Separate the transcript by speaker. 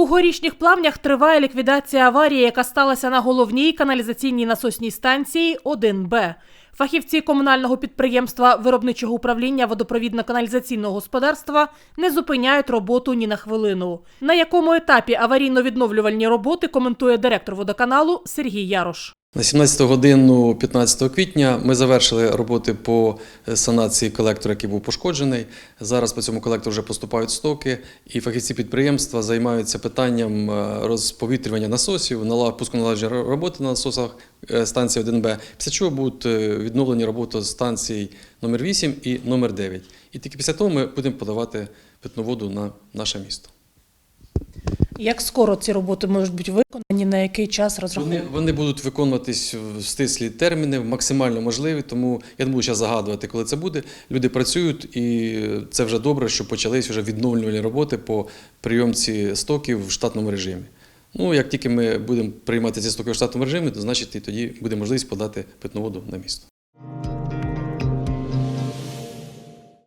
Speaker 1: У горішніх плавнях триває ліквідація аварії, яка сталася на головній каналізаційній насосній станції 1Б. Фахівці комунального підприємства виробничого управління водопровідно-каналізаційного господарства не зупиняють роботу ні на хвилину. На якому етапі аварійно-відновлювальні роботи коментує директор водоканалу Сергій Ярош.
Speaker 2: На 17 годину 15 квітня ми завершили роботи по е, санації колектора, який був пошкоджений. Зараз по цьому колектору вже поступають стоки, і фахівці підприємства займаються питанням е, розповітрювання насосів, нала- пусконаладження роботи на насосах е, станції 1Б. Після чого будуть відновлені роботи станцій номер 8 і номер 9. І тільки після того ми будемо подавати питну воду на наше місто.
Speaker 1: Як скоро ці роботи можуть бути виконані, на який час
Speaker 2: Вони, вони будуть виконуватись в стислі терміни, максимально можливі, тому я не буду зараз загадувати, коли це буде. Люди працюють, і це вже добре, що почались вже відновлювальні роботи по прийомці стоків в штатному режимі. Ну, як тільки ми будемо приймати ці стоки в штатному режимі, то значить і тоді буде можливість подати питну воду на місто.